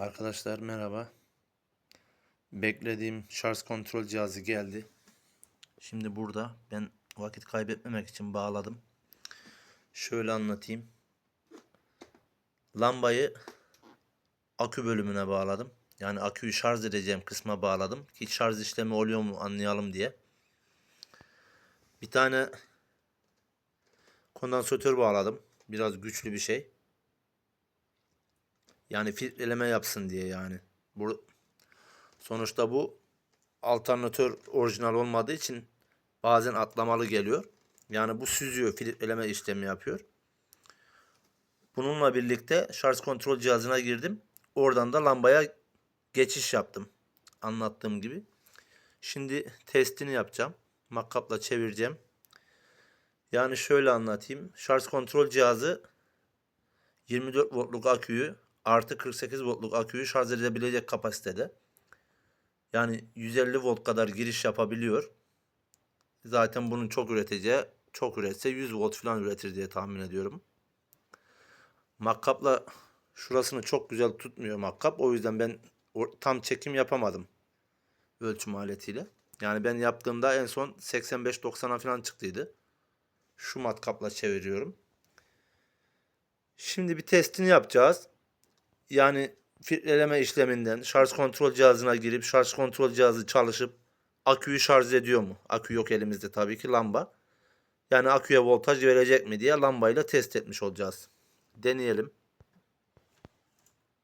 Arkadaşlar merhaba. Beklediğim şarj kontrol cihazı geldi. Şimdi burada ben vakit kaybetmemek için bağladım. Şöyle anlatayım. Lambayı akü bölümüne bağladım. Yani aküyü şarj edeceğim kısma bağladım ki şarj işlemi oluyor mu anlayalım diye. Bir tane kondansatör bağladım. Biraz güçlü bir şey. Yani filtreleme yapsın diye yani. Bu sonuçta bu alternatör orijinal olmadığı için bazen atlamalı geliyor. Yani bu süzüyor, filtreleme işlemi yapıyor. Bununla birlikte şarj kontrol cihazına girdim. Oradan da lambaya geçiş yaptım. Anlattığım gibi. Şimdi testini yapacağım. Makkapla çevireceğim. Yani şöyle anlatayım. Şarj kontrol cihazı 24 voltluk aküyü artı 48 voltluk aküyü şarj edebilecek kapasitede. Yani 150 volt kadar giriş yapabiliyor. Zaten bunun çok üreteceği, çok üretse 100 volt falan üretir diye tahmin ediyorum. Makkapla şurasını çok güzel tutmuyor makkap. O yüzden ben tam çekim yapamadım ölçüm aletiyle. Yani ben yaptığımda en son 85-90'a falan çıktıydı. Şu matkapla çeviriyorum. Şimdi bir testini yapacağız. Yani filtreleme işleminden şarj kontrol cihazına girip şarj kontrol cihazı çalışıp aküyü şarj ediyor mu? Akü yok elimizde tabii ki lamba. Yani aküye voltaj verecek mi diye lambayla test etmiş olacağız. Deneyelim.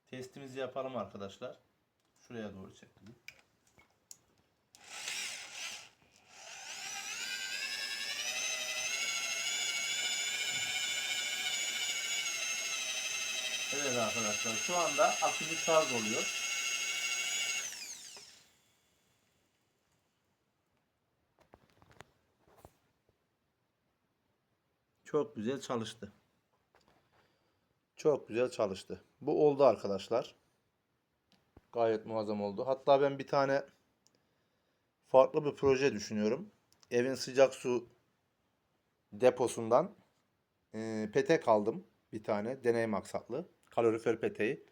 Testimizi yapalım arkadaşlar. Şuraya doğru çekelim. Arkadaşlar şu anda akümüz şarj oluyor. Çok güzel çalıştı. Çok güzel çalıştı. Bu oldu arkadaşlar. Gayet muazzam oldu. Hatta ben bir tane farklı bir proje düşünüyorum. Evin sıcak su deposundan e, petek aldım. Bir tane deney maksatlı. Kalorifer peteği.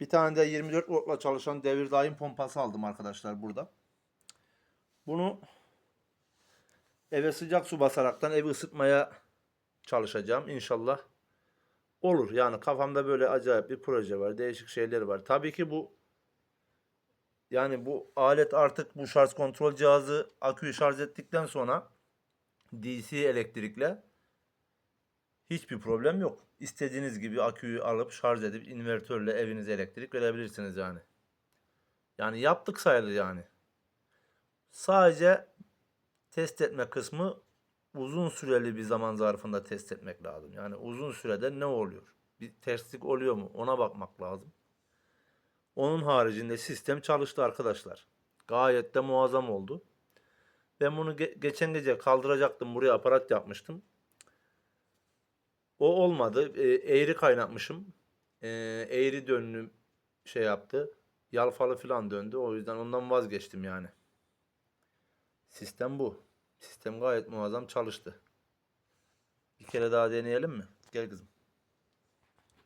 Bir tane de 24 voltla çalışan devir daim pompası aldım arkadaşlar burada. Bunu eve sıcak su basaraktan evi ısıtmaya çalışacağım. İnşallah olur. Yani kafamda böyle acayip bir proje var. Değişik şeyler var. Tabii ki bu yani bu alet artık bu şarj kontrol cihazı aküyü şarj ettikten sonra DC elektrikle hiçbir problem yok. İstediğiniz gibi aküyü alıp şarj edip invertörle evinize elektrik verebilirsiniz yani. Yani yaptık sayılır yani. Sadece test etme kısmı uzun süreli bir zaman zarfında test etmek lazım. Yani uzun sürede ne oluyor? Bir terslik oluyor mu? Ona bakmak lazım. Onun haricinde sistem çalıştı arkadaşlar. Gayet de muazzam oldu. Ben bunu ge- geçen gece kaldıracaktım. Buraya aparat yapmıştım. O olmadı. E, eğri kaynatmışım. E, eğri dönünüm şey yaptı. Yalfalı falan döndü. O yüzden ondan vazgeçtim yani. Sistem bu. Sistem gayet muazzam çalıştı. Bir kere daha deneyelim mi? Gel kızım.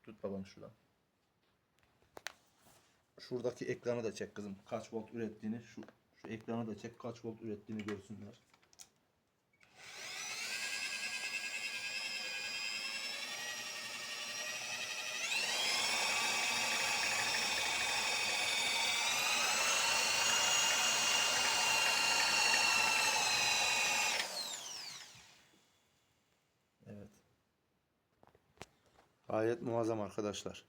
Tut babam şuradan. Şuradaki ekranı da çek kızım. Kaç volt ürettiğini şu şu ekranı da çek. Kaç volt ürettiğini görsünler. Gayet muazzam arkadaşlar.